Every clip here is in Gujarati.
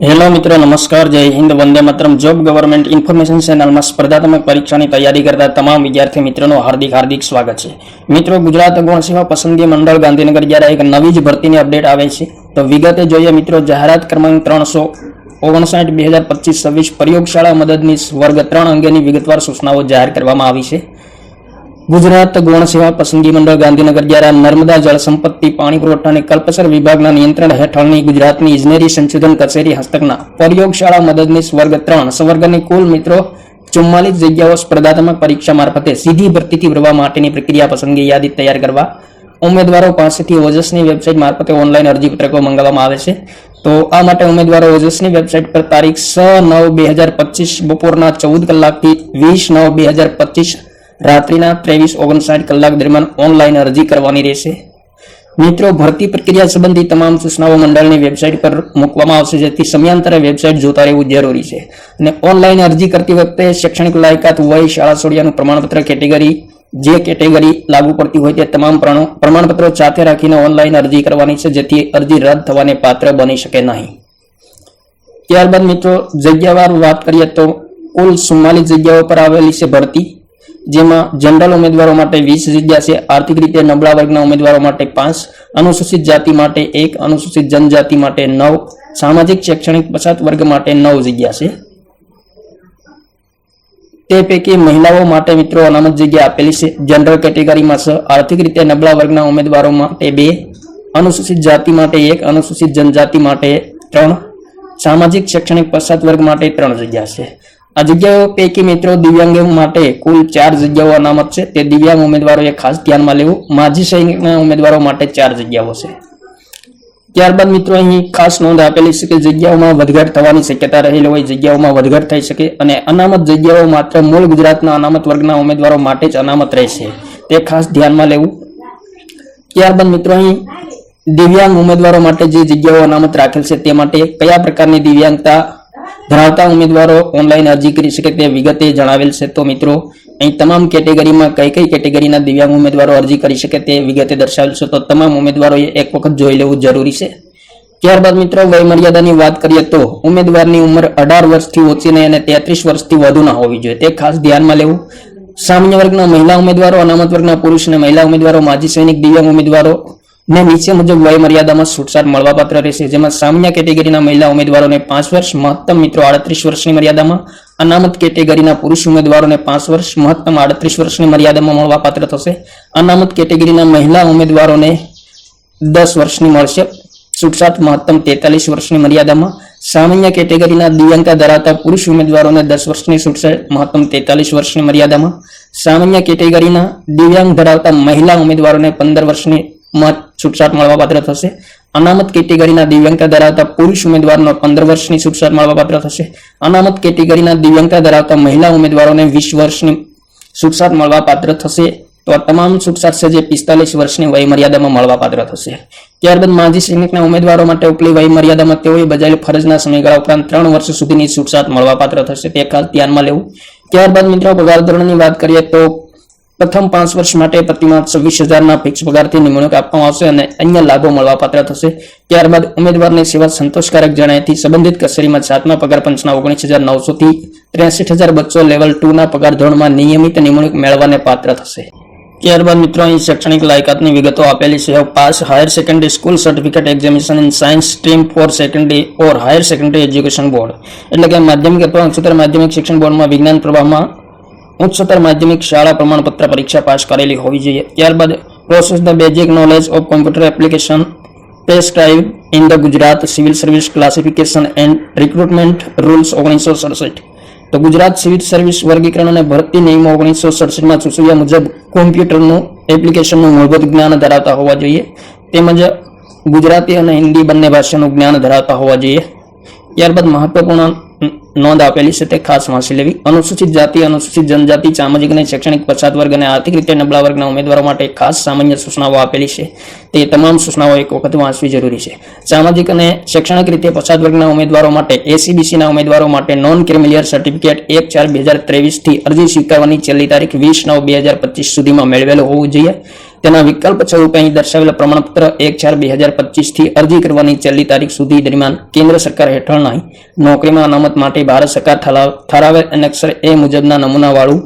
હેલો મિત્રો, નમસ્કાર, જય હિન્દ, વંદે માત્રમ. જોબ ગવર્મેન્ટ ઇન્ફોર્મેશન ચેનલમાં સ્પર્ધાત્મક પરીક્ષાની તૈયારી કરતા તમામ વિદ્યાર્થી મિત્રોનું હાર્દિક હાર્દિક સ્વાગત છે. મિત્રો, ગુજરાત ગૌણ સેવા પસંદગી મંડળ ગાંધીનગર જ્યારે એક નવી જ ભરતીની અપડેટ આવે છે, તો વિગતે જોઈએ મિત્રો, જાહેરાત ક્રમાંક ત્રણસો ઓગણસાઠ, બે હજાર પચીસ, છવ્વીસ પ્રયોગશાળા મદદની વર્ગ ત્રણ અંગેની વિગતવાર સૂચનાઓ જાહેર કરવામાં આવી છે. ગુજરાત ગૌણ સેવા પસંદગી મંડળ ગાંધીનગર દ્વારા નર્મદા જળ સંપત્તિ, પાણી પુરવઠા અને કલ્પસર વિભાગના નિયંત્રણ હેઠળની ગુજરાતની ઇજનેરી સંશોધન કચેરી હસ્તકના પ્રયોગશાળા મદદનીશ વર્ગ ત્રણ સંવર્ગની કુલ મિત્રો ચુમ્માલીસ જગ્યાઓ સ્પર્ધાત્મક પરીક્ષા મારફતે સીધી ભરતીથી ભરવા માટેની પ્રક્રિયા પસંદગી યાદી તૈયાર કરવા. ઉમેદવારો પાસેથી ઓજસની વેબસાઇટ મારફતે ઓનલાઈન અરજી પત્રકો મંગાવવામાં આવે છે. તો આ માટે ઉમેદવારો ઓજસની વેબસાઇટ પર તારીખ છ નવ બે હજાર પચીસ બપોરના ચૌદ કલાકથી વીસ નવ બે હજાર પચીસ રાત્રિના ત્રેવીસ ઓગણસાઠ કલાક દરમિયાન ઓનલાઈન અરજી કરવાની રહેશે. મિત્રો, ભરતી પ્રક્રિયા સંબંધી તમામ સૂચનાઓ મંડળની વેબસાઇટ પર મૂકવામાં આવશે, જેથી સમયાંતરે વેબસાઇટ જોતા રહેવું જરૂરી છે. અને ઓનલાઈન અરજી કરતી વખતે શૈક્ષણિક લાયકાત વય, શાળા છોડિયાનું પ્રમાણપત્ર કેટેગરી, જે કેટેગરી લાગુ પડતી હોય તે તમામ પ્રમાણપત્રો સાથે રાખીને ઓનલાઈન અરજી કરવાની છે, જેથી અરજી રદ થવાને પાત્ર બની શકે નહીં. ત્યારબાદ મિત્રો, જગ્યાવાર વાત કરીએ તો કુલ ચુમ્માલીસ જગ્યાઓ પર આવેલી છે ભરતી. જેમાં જનરલ ઉમેદવારો માટે વીસ જગ્યા છે. આર્થિક રીતે નબળા વર્ગના ઉમેદવારો માટે પાંચ, અનુસૂચિત જાતિ માટે એક, અનુસૂચિત જનજાતિ માટે નવ, સામાજિક શૈક્ષણિક પછાત વર્ગ માટે નવ જગ્યા છે. તે પૈકી મહિલાઓ માટે મિત્રો અનામત જગ્યા આપેલી છે. જનરલ કેટેગરીમાં છ, આર્થિક રીતે નબળા વર્ગના ઉમેદવારો માટે બે, અનુસૂચિત જાતિ માટે એક, અનુસૂચિત જનજાતિ માટે ત્રણ, સામાજિક શૈક્ષણિક પછાત વર્ગ માટે ત્રણ જગ્યા છે. આ જગ્યાઓ પૈકી મિત્રો દિવ્યાંગો માટે કુલ ચાર જગ્યાઓ અનામત છે. તે દિવ્યાંગ ઉમેદવારોએ ખાસ ધ્યાનમાં લેવું. માજી સૈનિકના ઉમેદવારો માટે ચાર જગ્યાઓ છે. ત્યારબાદ મિત્રો અહીં ખાસ નોંધ આપેલી છે કે જગ્યાઓમાં વધઘટ થવાની શક્યતા રહેલી હોય, જગ્યાઓમાં વધઘટ થઈ શકે અને અનામત જગ્યાઓ માત્ર મૂળ ગુજરાતના અનામત વર્ગના ઉમેદવારો માટે જ અનામત રહેશે. તે ખાસ ધ્યાનમાં લેવું. ત્યારબાદ મિત્રો અહીં દિવ્યાંગ ઉમેદવારો માટે જે જગ્યાઓ અનામત રાખેલ છે તે માટે કયા પ્રકારની દિવ્યાંગતા ધરાવતા ઉમેદવારો ઓનલાઈન અરજી કરી શકે તે વિગતે જણાવેલ છે. તો મિત્રો, અહીં તમામ કેટેગરીમાં કઈ કઈ કેટેગરીના દિવ્યાંગ ઉમેદવારો અરજી કરી શકે તે વિગતે દર્શાવેલ છે. તો તમામ ઉમેદવારોએ એક વખત જોઈ લેવું જરૂરી છે. ત્યારબાદ મિત્રો, વયમર્યાદાની વાત કરીએ તો ઉમેદવારની ઉંમર અઢાર વર્ષથી ઓછી નહીં અને તેત્રીસ વર્ષથી વધુ ન હોવી જોઈએ. તે ખાસ ધ્યાનમાં લેવું. સામાન્ય વર્ગના મહિલા ઉમેદવારો, અનામત વર્ગના પુરુષ અને મહિલા ઉમેદવારો, માજી સૈનિક, દિવ્યાંગ ઉમેદવારો ને નીચે મુજબ વય મર્યાદામાં છૂટછાટ મળવાપાત્ર રહેશે. જેમાં સામાન્ય કેટેગરીના મહિલા ઉમેદવારોને પાંચ વર્ષ મહત્તમ મિત્રો આડત્રીસ વર્ષની મર્યાદામાં, અનામત કેટેગરીના પુરુષ ઉમેદવારોને પાંચ વર્ષ મહત્તમ આડત્રીસ વર્ષની મર્યાદામાં મળવાપાત્ર થશે. અનામત કેટેગરીના મહિલા ઉમેદવારોને દસ વર્ષની મળશે. છૂટછાટ મહત્તમ તેતાલીસ વર્ષની મર્યાદામાં, સામાન્ય કેટેગરીના દિવ્યાંગતા ધરાવતા પુરુષ ઉમેદવારોને દસ વર્ષની છૂટછાટ મહત્તમ તેતાલીસ વર્ષની મર્યાદામાં, સામાન્ય કેટેગરીના દિવ્યાંગ ધરાવતા મહિલા ઉમેદવારોને પંદર વર્ષની મત છૂટછાટ મળવાપાત્ર થશે. અનામત કેટેગરીના દિવ્યાંગતા ધરાવતા પુરુષ ઉમેદવારનો પંદર વર્ષની છૂટછાટ મળવાપાત્ર થશે. અનામત કેટેગરીના દિવ્યાંગતા ધરાવતા મહિલા ઉમેદવારોને વીસ વર્ષની છૂટછાટ મળવાપાત્ર થશે. તો આ તમામ છૂટછાટ છે જે પિસ્તાલીસ વર્ષની વયમર્યાદામાં મળવાપાત્ર થશે. ત્યારબાદ માજી સૈનિકના ઉમેદવારો માટે ઉપલી વયમર્યાદામાં તેઓએ બજાવેલ ફરજના સમયગાળા ઉપરાંત ત્રણ વર્ષ સુધીની છૂટછાટ મળવાપાત્ર થશે. તે ખાસ ધ્યાનમાં લેવું. ત્યારબાદ મિત્રો પગાર ધોરણની વાત કરીએ તો પ્રથમ પાંચ વર્ષ માટે પ્રતિમાસ છવ્વીસ હજારના ફિક્સ પગારથી નિમણૂક આપવામાં આવશે અને અન્ય લાભો મળવાપાત્ર થશે. ત્યારબાદ ઉમેદવારની સેવા સંતોષકારક જણાયથી સંબંધિત કચેરીમાં સાતમા પગાર પંચના ઓગણીસ હજાર નવસોથી ત્રેસઠ હજાર બસો લેવલ ટુના પગાર ધોરણમાં નિયમિત નિમણૂક મેળવવાને પાત્ર થશે. ત્યારબાદ મિત્રો અહીં શૈક્ષણિક લાયકાતની વિગતો આપેલી છે. Pass higher secondary school certificate examination in science stream for secondary or higher secondary education board એટલે કે માધ્યમિક અથવા ઉચ્ચતર માધ્યમિક શિક્ષણ બોર્ડમાં વિજ્ઞાન પ્રવાહમાં ઉચ્ચતર માધ્યમિક શાળા પ્રમાણપત્ર પરીક્ષા પાસ કરેલી હોવી જોઈએ. ત્યારબાદ process the basic knowledge of computer application prescribe in the Gujarat civil service classification and recruitment rules ઓગણીસો સડસઠ. તો ગુજરાત સિવિલ સર્વિસ વર્ગીકરણ અને ભરતી નિયમો ઓગણીસો સડસઠમાં સૂચવ્યા મુજબ કોમ્પ્યુટરનું, એપ્લિકેશનનું મૂળભૂત જ્ઞાન ધરાવતા હોવા જોઈએ. તેમજ ગુજરાતી અને હિન્દી બંને ભાષાનું જ્ઞાન ધરાવતા હોવા જોઈએ. ત્યારબાદ મહત્વપૂર્ણ નોંધ આપેલી છે તે ખાસ વાંચી લેવી. અનુસૂચિત જાતિ, અનુસૂચિત જનજાતિ, સામાજિક અને શૈક્ષણિક પછાત વર્ગ અને આર્થિક રીતે નબળા વર્ગના ઉમેદવારો માટે ખાસ સામાન્ય સૂચનાઓ આપેલી છે. તે તમામ સૂચનાઓ એક વખત વાંચવી જરૂરી છે. સામાજિક અને શૈક્ષણિક રીતે પછાત વર્ગના ઉમેદવારો માટે એસીબીસીના ઉમેદવારો માટે નોન ક્રિમિલિયર સર્ટિફિકેટ એક ચાર બે હજાર ત્રેવીસથી અરજી સ્વીકારવાની છેલ્લી તારીખ વીસ નવ બે હજાર પચીસ સુધીમાં મેળવેલો હોવું જોઈએ. તેના વિકલ્પ સ્વરૂપે અહીં દર્શાવેલ પ્રમાણપત્ર એક ચાર બે હજાર પચીસથી અરજી કરવાની છેલ્લી તારીખ સુધી દરમિયાન કેન્દ્ર સરકાર હેઠળના નોકરીમાં અનામત માટે ભારત સરકાર ઠરાવે એનેક્સર એ મુજબના નમૂનાવાળું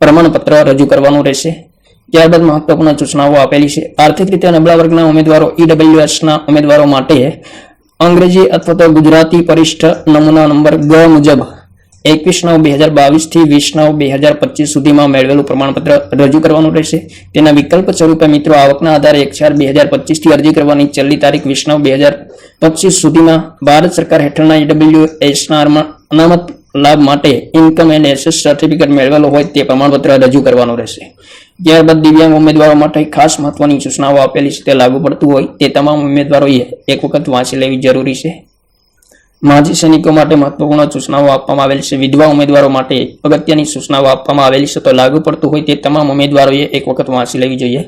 પ્રમાણપત્ર રજૂ કરવાનું રહેશે. ત્યારબાદ મહત્વપૂર્ણ સૂચનાઓ આપેલી છે. આર્થિક રીતે નબળા વર્ગના ઉમેદવારો ઈડબ્લ્યુએસના ઉમેદવારો માટે અંગ્રેજી અથવા તો ગુજરાતી પરિષ્ઠ નમૂના નંબર ગ મુજબ એકવીસ નવ બે હજાર બાવીસથી વીસ નવ બે હજાર પચીસ સુધીમાં મેળવેલું પ્રમાણપત્ર રજૂ કરવાનું રહેશે. તેના વિકલ્પ સ્વરૂપે, મિત્રો, આવકના આધારે એક ચાર બે હજાર પચીસથી અરજી કરવાની છેલ્લી તારીખ વીસ નવ બે હજાર પચીસ સુધીમાં ભારત સરકાર હેઠળના ઈડબ્લ્યુ એસના અનામત લાભ માટે ઇન્કમ એન્ડ એસેસ સર્ટિફિકેટ મેળવેલો હોય તે પ્રમાણપત્ર રજૂ કરવાનું રહેશે. ત્યારબાદ દિવ્યાંગ ઉમેદવારો માટે ખાસ મહત્વની સૂચનાઓ આપેલી છે. તે લાગુ પડતું હોય તે તમામ ઉમેદવારોએ એક વખત વાંચી લેવી જરૂરી છે. માજી સૈનિકો માટે મહત્વપૂર્ણ સૂચનાઓ આપવામાં આવેલી છે. વિધવા ઉમેદવારો માટે અગત્યની સૂચનાઓ આપવામાં આવેલી છે. તો લાગુ પડતું હોય તે તમામ ઉમેદવારોએ એક વખત વાંચી લેવી જોઈએ.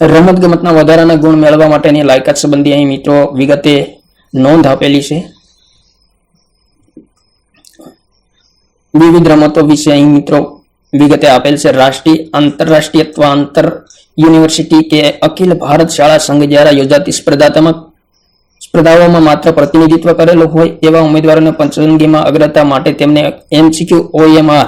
રમત ગમતના વધારાના ગુણ મેળવવા માટેની લાયકાત સંબંધી અહીં મિત્રો વિગતે નોંધ આપેલી છે. વિવિધ રમતો વિશે અહીં મિત્રો વિગતે આપેલ છે. રાષ્ટ્રીય, આંતરરાષ્ટ્રીય અથવા આંતર યુનિવર્સિટી કે અખિલ ભારત શાળા સંઘ દ્વારા યોજાતી સ્પર્ધાત્મક સ્પર્ધાઓમાં માત્ર પ્રતિનિધિત્વ કરેલું હોય એવા ઉમેદવારોને પસંદગીમાં અગ્રતા માટે તેમને એમસીક્યુ ઓએમઆર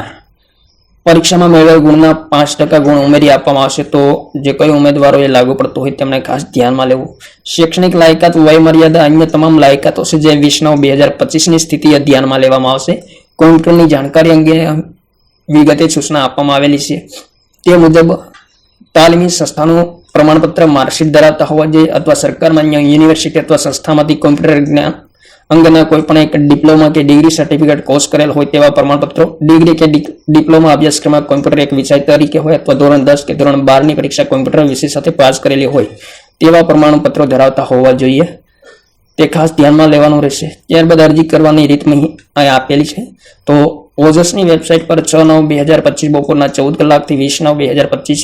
પરીક્ષામાં મેળવેલ ગુણના પાંચ ટકા ગુણ ઉમેરી આપવામાં આવશે. તો જે કોઈ ઉમેદવારોએ લાગુ પડતું હોય તેમને ખાસ ધ્યાનમાં લેવું. શૈક્ષણિક લાયકાત વય મર્યાદા અન્ય તમામ લાયકાતો છે જે વીસ નવ બે હજાર પચીસની સ્થિતિએ ધ્યાનમાં લેવામાં આવશે. કોમ્પ્યુટરની જાણકારી અંગે વિગતે સૂચના આપવામાં આવેલી છે. તે મુજબ તાલીમી સંસ્થાનું પ્રમાણપત્ર માર્કશીટ ધરાવતા હોવા જોઈએ અથવા સરકારમાં યુનિવર્સિટી અથવા સંસ્થામાંથી કોમ્પ્યુટર જ્ઞાન અંગેના કોઈ પણ એક ડિપ્લોમા કે ડિગ્રી સર્ટિફિકેટ કોર્સ કરેલ હોય તેવા પ્રમાણપત્રો, ડિગ્રી કે ડિપ્લોમા અભ્યાસક્રમમાં કોમ્પ્યુટર એક વિષય તરીકે હોય અથવા ધોરણ દસ કે ધોરણ બારની પરીક્ષા કોમ્પ્યુટર વિષય સાથે પાસ કરેલી હોય તેવા પ્રમાણપત્રો ધરાવતા હોવા જોઈએ. તે ખાસ ધ્યાનમાં લેવાનું રહેશે. ત્યારબાદ અરજી કરવાની રીત અહીં આપેલી છે. તો ઓજસની વેબસાઇટ પર છ નવ બે હજાર પચીસ બપોરના ચૌદ કલાકથી વીસ નવ બે હજાર પચીસ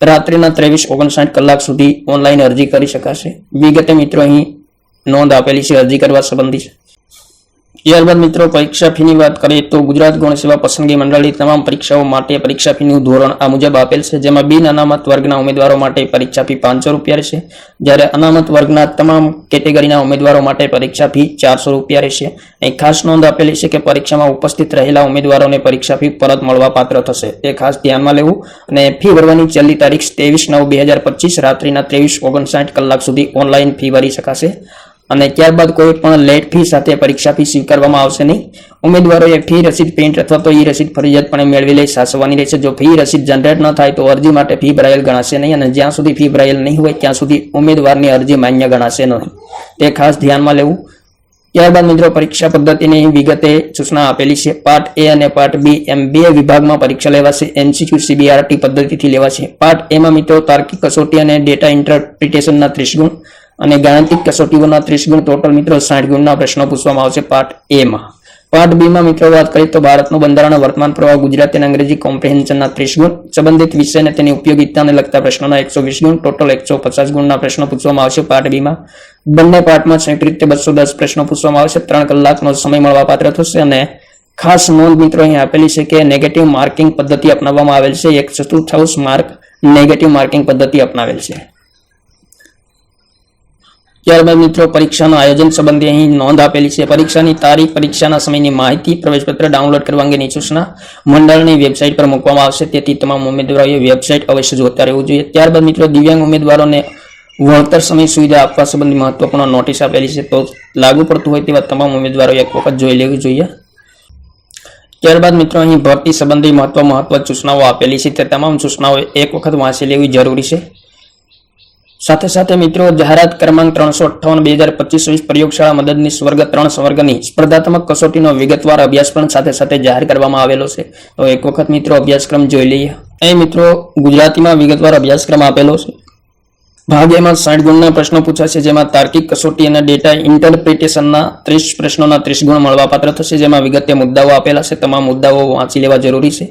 રાત્રિના ત્રેવીસ ઓગણસાઠ કલાક સુધી ઓનલાઈન અરજી કરી શકાશે. વિગતે મિત્રો, અહીં નોંધ આપેલી છે, અરજી કરવા સંબંધી ત્યારબાદ મિત્રો પરીક્ષા ફીની વાત કરીએ તો ગુજરાત ગૌણ સેવા પસંદગી મંડળની તમામ પરીક્ષાઓ માટે પરીક્ષા ફીનું ધોરણ આ મુજબ આપેલ છે, જેમાં બિન અનામત વર્ગના ઉમેદવારો માટે પરીક્ષા ફી પાંચસો રૂપિયા રહેશે. જ્યારે અનામત વર્ગના તમામ કેટેગરીના ઉમેદવારો માટે પરીક્ષા ફી ચારસો રૂપિયા રહેશે. અહીં ખાસ નોંધ આપેલી છે કે પરીક્ષામાં ઉપસ્થિત રહેલા ઉમેદવારોને પરીક્ષા ફી પરત મળવા પાત્ર થશે. તે ખાસ ધ્યાનમાં લેવું અને ફી ભરવાની છેલ્લી તારીખ ત્રેવીસ નવ બે હજાર પચીસ રાત્રિના ત્રેવીસ ઓગણસાઠ કલાક સુધી ઓનલાઈન ફી ભરી શકાશે. અને ત્યારબાદ કોઈ પણ લેટ ફી સાથે પરીક્ષા ફી સ્વીકારવામાં આવશે નહીં. ઉમેદવારોએ ફી રસીદ પ્રિન્ટ અથવા તો ઈ રસીદ ફરજિયાતપણે મેળવી લઈ સાચવવાની રહેશે. જો ફી રસીદ જનરેટ ન થાય તો અરજી માટે ફી ભરાયેલ ગણાશે નહીં અને જ્યાં સુધી ફી ભરાયેલ નહીં હોય ત્યાં સુધી ઉમેદવારની અરજી માન્ય ગણાશે નહીં. તે ખાસ ધ્યાનમાં લેવું. ત્યારબાદ મિત્રો, પરીક્ષા પદ્ધતિની વિગતે સૂચના આપેલી છે. પાર્ટ એ અને પાર્ટ બી એમ બે વિભાગમાં પરીક્ષા લેવાશે. એમસીક્યુ સીબીઆરટી પદ્ધતિથી લેવાશે. પાર્ટ એમાં મિત્રો તાર્કિક કસોટી અને ડેટા ઇન્ટરપ્રિટેશનના ત્રીસ ગુણ. અને ગાણિતિક કસોટીઓના ત્રીસ ગુણ ટોટલ મિત્રો સાઠ ગુણના પ્રશ્નો પૂછવામાં આવશે પાર્ટ એમાં પાર્ટ બી માં મિત્રો વાત કરીએ તો ભારતનું બંધારણ વર્તમાન પ્રવાહ ગુજરાતી અને અંગ્રેજી કોમ્પ્રિહેન્શનના ત્રીસ ગુણ સંબંધિત વિષય અને તેની ઉપયોગિતાને લગતા પ્રશ્નોના એકસો વીસ ગુણ ટોટલ એકસો પચાસ ગુણના પ્રશ્નો પૂછવામાં આવશે પાર્ટ બી માં. બંને પાર્ટમાં સંયુક્ત રીતે બસો દસ પ્રશ્નો પૂછવામાં આવશે, ત્રણ કલાકનો સમય મળવાપાત્ર થશે અને ખાસ નોંધ મિત્રો અહીં આપેલી છે કે નેગેટિવ માર્કિંગ પદ્ધતિ અપનાવવામાં આવેલ છે, એક ચતુર્થાંશ માર્ક નેગેટિવ માર્કિંગ પદ્ધતિ અપનાવેલ છે. ત્યારબાદ મિત્રો પરીક્ષાનું આયોજન સંબંધી અહીં નોંધ આપેલી છે. પરીક્ષાની તારીખ, પરીક્ષાના સમયની માહિતી પ્રવેશપત્ર ડાઉનલોડ કરવા અંગેની સૂચના મંડળની વેબસાઇટ પર મૂકવામાં આવશે. તેથી તમામ ઉમેદવારોએ વેબસાઇટ અવશ્ય જોતા રહેવું જોઈએ. ત્યારબાદ મિત્રો દિવ્યાંગ ઉમેદવારોને વળતર સમય સુવિધા આપવા સંબંધી મહત્વપૂર્ણ નોટિસ આપેલી છે. તો લાગુ પડતું હોય તેવા તમામ ઉમેદવારોએ એક વખત જોઈ લેવી જોઈએ. ત્યારબાદ મિત્રો અહીં ભરતી સંબંધી મહત્વ મહત્વ સૂચનાઓ આપેલી છે. તે તમામ સૂચનાઓ એક વખત વાંચી લેવી જરૂરી છે. સાથે સાથે મિત્રો, જાહેરાત ક્રમાંક ત્રણસો અઠ્ઠાવન, બે હજાર પચીસ પ્રયોગશાળા મદદનીશ વર્ગ ત્રણ સ્વર્ગની સ્પર્ધાત્મક કસોટીનો વિગતવાર અભ્યાસક્રમ સાથે સાથે જાહેર કરવામાં આવેલો છે. તો એક વખત મિત્રો, અભ્યાસક્રમ જોઈ લઈએ. અહીં મિત્રો, ગુજરાતીમાં વિગતવાર અભ્યાસક્રમ આપેલો છે. ભાગ એમાં સાઠ ગુણના પ્રશ્નો પૂછાશે, જેમાં તાર્કિક કસોટી અને ડેટા ઇન્ટરપ્રિટેશનના ત્રીસ પ્રશ્નોના ત્રીસ ગુણ મળવાપાત્ર થશે, જેમાં વિગતે મુદ્દાઓ આપેલા છે. તમામ મુદ્દાઓ વાંચી લેવા જરૂરી છે.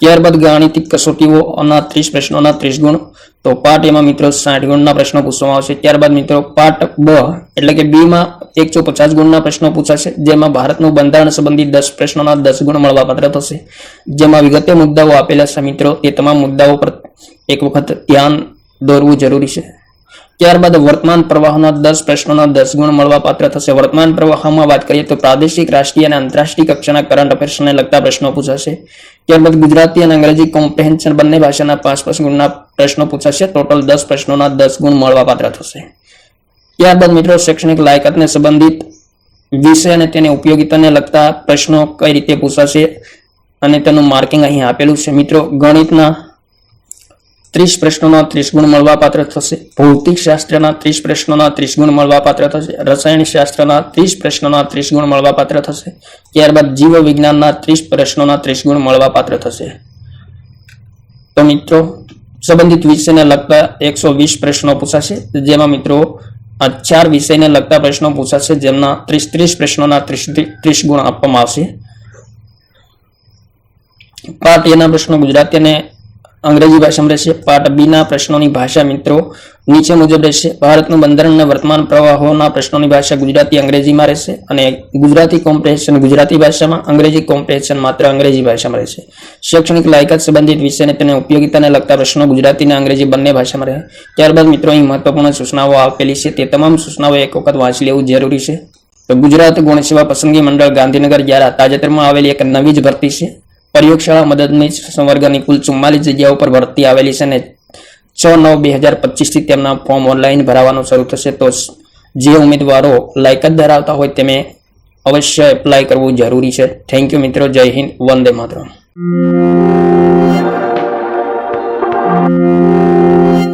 ત્યારબાદ ગાણિતિક કસોટીઓના ત્રીસ પ્રશ્નોના ત્રીસ ગુણ તો પાર્ટ એમાં મિત્રો સાઠ ગુણના પ્રશ્નો પૂછવામાં આવશે. ત્યારબાદ મિત્રો પાર્ટ બ, એટલે કે બી માં એકસો પચાસ ગુણના પ્રશ્નો પૂછાશે, જેમાં ભારતનું બંધારણ સંબંધિત દસ પ્રશ્નોના દસ ગુણ મળવાપાત્ર થશે. જેમાં વિગતે મુદ્દાઓ આપેલા છે મિત્રો. તે તમામ મુદ્દાઓ પર એક વખત ધ્યાન દોરવું જરૂરી છે. ત્યારબાદ વર્તમાન પ્રવાહના દસ પ્રશ્નોના દસ ગુણ મળવા પાત્ર થશે. વર્તમાન પ્રવાહમાં વાત કરીએ તો પ્રાદેશિક, રાષ્ટ્રીય અને આંતરરાષ્ટ્રીય કક્ષાના કરંટ અફેર્સને લગતા પ્રશ્નો પૂછાશે. ત્યારબાદ ગુજરાતી અને અંગ્રેજી કોમ્પ્રેહેન્શન બંને ભાષાના પાંચ પાંચ ગુણના પ્રશ્નો પૂછાશે. ટોટલ દસ પ્રશ્નોના દસ ગુણ મળવા પાત્ર થશે. ત્યારબાદ મિત્રો, શૈક્ષણિક લાયકાતને સંબંધિત વિષય અને તેની ઉપયોગિતાને લગતા પ્રશ્નો કઈ રીતે પૂછાશે અને તેનું માર્કિંગ અહીં આપેલું છે. મિત્રો, ગણિતના ત્રીસ પ્રશ્નોના ત્રીસ ગુણ મળવાપાત્ર થશે. ભૌતિક શાસ્ત્રના ત્રીસ પ્રશ્નોના ત્રીસ ગુણ મળવાપાત્ર થશે. રસાયણ શાસ્ત્રના ત્રીસ પ્રશ્નોના ત્રીસ ગુણ મળવાપાત્ર થશે. ત્યારબાદ જીવ વિજ્ઞાનના ત્રીસ પ્રશ્નોના ત્રીસ ગુણ મળવાપાત્ર થશે. તો મિત્રો, સંબંધિત વિષયને લગતા એકસો વીસ પ્રશ્નો પૂછાશે. જેમાં મિત્રો, આ ચાર વિષયને લગતા પ્રશ્નો પૂછાશે. જેમના ત્રીસ ત્રીસ પ્રશ્નોના ત્રીસ ત્રીસ ગુણ આપવામાં આવશે. પાર્ટ એના પ્રશ્નો ગુજરાતી અને અંગ્રેજી ભાષામાં રહેશે. પાઠ બી ના પ્રશ્નોની ભાષા મિત્રો, નીચે મુજબ રહેશે. ભારતનું બંધારણ અને વર્તમાન પ્રવાહોના પ્રશ્નોની ભાષા ગુજરાતી અંગ્રેજીમાં રહેશે અને ગુજરાતી કોમ્પ્રેહેન્શન ગુજરાતી ભાષામાં, અંગ્રેજી કોમ્પ્રેહેન્શન માત્ર અંગ્રેજી ભાષામાં રહેશે. શૈક્ષણિક લાયકાત સંબંધિત વિષયને તેની ઉપયોગિતાને લગતા પ્રશ્નો ગુજરાતી અને અંગ્રેજી બંને ભાષામાં રહે. ત્યારબાદ મિત્રો, અહીં મહત્વપૂર્ણ સૂચનાઓ આપેલી છે. તે તમામ સૂચનાઓ એક વખત વાંચી લેવું જરૂરી છે. તો ગુજરાત ગુણ સેવા પસંદગી મંડળ ગાંધીનગર દ્વારા તાજેતરમાં આવેલી એક નવી જ ભરતી છે. પ્રયોગશાળા મદદનીશ સંવર્ગની કુલ ચુમ્માલીસ જગ્યાઓ પર ભરતી આવેલી છે અને છ નવ બે હજાર પચીસથી તેમના ફોર્મ ઓનલાઈન ભરાવાનું શરૂ થશે. તો જે ઉમેદવારો લાયકાત ધરાવતા હોય તેમે અવશ્ય એપ્લાય કરવું જરૂરી છે. થેન્ક યુ મિત્રો. જય હિન્દ. વંદે માતરમ.